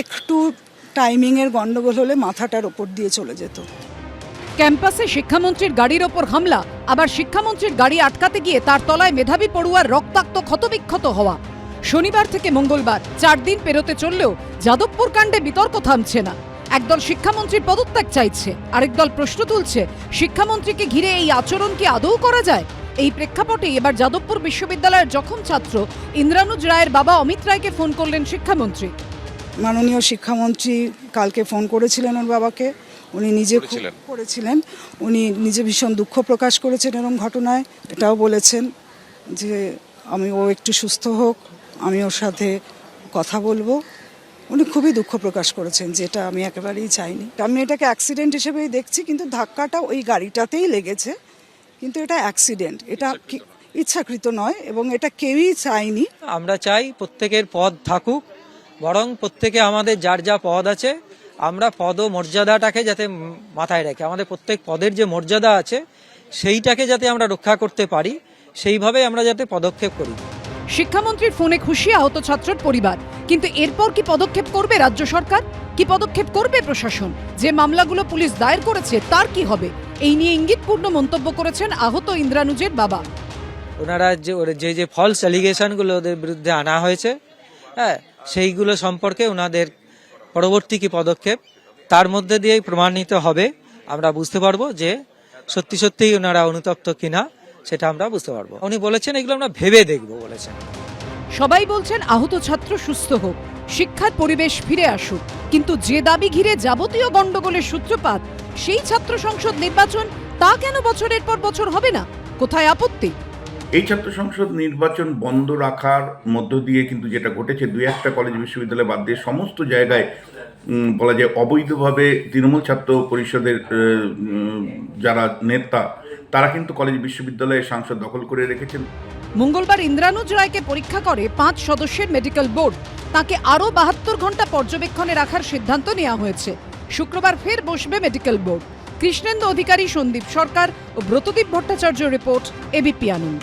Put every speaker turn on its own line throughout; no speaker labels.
একটু টাইমিংয়ের গন্ডগোল হলে মাথাটার ওপর দিয়ে চলে যেত।
ক্যাম্পাসে শিক্ষামন্ত্রীর গাড়ির ওপর হামলা, আবার শিক্ষামন্ত্রীর গাড়ি আটকাতে গিয়ে তার তলায় মেধাবী পড়ুয়ার রক্তাক্ত, ক্ষতবিক্ষত হওয়া। শনিবার থেকে মঙ্গলবার, চার দিন পেরোতে চললেও যাদবপুর কাণ্ডে বিতর্ক থামছে না। একদল শিক্ষামন্ত্রীর পদত্যাগ চাইছে, আরেক দল প্রশ্ন তুলছে, শিক্ষামন্ত্রীকে ঘিরে এই আচরণ কি আদৌ করা যায়? এই প্রেক্ষাপটে এবার যাদবপুর বিশ্ববিদ্যালয়ের জখম ছাত্র ইন্দ্রানুজ রায়ের বাবা অমিত রায়কে ফোন করলেন শিক্ষামন্ত্রী।
মাননীয় শিক্ষামন্ত্রী কালকে ফোন করেছিলেন ওর বাবাকে। উনি নিজে
করেছিলেন?
করেছিলেন। উনি নিজে ভীষণ দুঃখ প্রকাশ করেছেন এরকম ঘটনায়। এটাও বলেছেন যে আমি ও একটু সুস্থ হোক আমি ওর সাথে কথা বলব। উনি খুবই দুঃখ প্রকাশ করেছেন যেটা আমি একেবারেই চাইনি। আমি এটাকে অ্যাক্সিডেন্ট হিসেবেই দেখছি কিন্তু ধাক্কাটা ওই গাড়িটাতেই লেগেছে। কিন্তু এটা অ্যাক্সিডেন্ট এটা ইচ্ছাকৃত নয়। এবং এটা কেউই চায়নি।
আমরা চাই প্রত্যেকের পদ থাকুক বরং প্রত্যেকে আমাদের যার যা পদ আছে আমরা পদ মর্যাদাটাকে যাতে মাথায় রেখে আমাদের প্রত্যেক পদের যে মর্যাদা আছে সেইটাকে যাতে আমরা রক্ষা করতে পারি সেইভাবে আমরা যাতে পদক্ষেপ করি।
শিক্ষামন্ত্রীর ফোনে খুশি আহত ছাত্রের পরিবার কিন্তু এরপর কি পদক্ষেপ করবে রাজ্য সরকার? কি পদক্ষেপ করবে প্রশাসন? যে মামলাগুলো পুলিশ দায়ের করেছে তার কি হবে? এই নিয়ে ইঙ্গিতপূর্ণ মন্তব্য করেছেন আহত ইন্দ্রানুজের বাবা।
ওনারা যে যে ফলস অ্যালিগেশনগুলো ওদের বিরুদ্ধে আনা হয়েছে হ্যাঁ সেইগুলো সম্পর্কে ওনাদের পরবর্তী কি পদক্ষেপ, তার মধ্যে দিয়েই প্রমাণিত হবে। আমরা বুঝতে পারব যে সত্যি সত্যিই ওনারা অনুতপ্ত কিনা, সেটা আমরা বুঝতে পারব। উনি বলেছেন, এগুলো আমরা ভেবে দেখব, বলেছেন।
সবাই বলছেন, আহত ছাত্র সুস্থ হোক, শিক্ষার পরিবেশ ফিরে আসুক। কিন্তু যে দাবি ঘিরে যাবতীয় গণ্ডগোলের সূত্রপাত, সেই ছাত্র সংসদ নির্বাচন তা কেন বছরের পর বছর হবে না? কোথায় আপত্তি?
এই ছাত্র সংসদ নির্বাচন বন্ধ রাখার মধ্য দিয়ে কিন্তু যেটা ঘটেছে, দুই একটা কলেজ বিশ্ববিদ্যালয় বাদ দিয়ে সমস্ত জায়গায় বলা যায় অবৈধভাবে তৃণমূল ছাত্র পরিষদের যারা নেতা, তারা কিন্তু কলেজ বিশ্ববিদ্যালয়ের সাংসদ দখল করে রেখেছেন।
মঙ্গলবার ইন্দ্রানুজ রায়কে পরীক্ষা করে পাঁচ সদস্যের মেডিকেল বোর্ড তাকে আরও বাহাত্তর ঘণ্টা পর্যবেক্ষণে রাখার সিদ্ধান্ত নেওয়া হয়েছে। শুক্রবার ফের বসবে মেডিকেল বোর্ড কৃষ্ণেন্দু অধিকারী সন্দীপ সরকার ও Bratadeep Bhattacharya report ABP Ananda.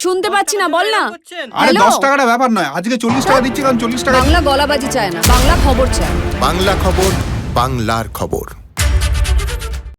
শুনতে পাচ্ছি না বল না।
আরে? দশ টাকাটা ব্যাপার নয় আজকে চল্লিশ টাকা দিচ্ছি কারণ চল্লিশ টাকা
বাংলা গলাবাজি চায় না বাংলা খবর চায়
বাংলা খবর বাংলার খবর।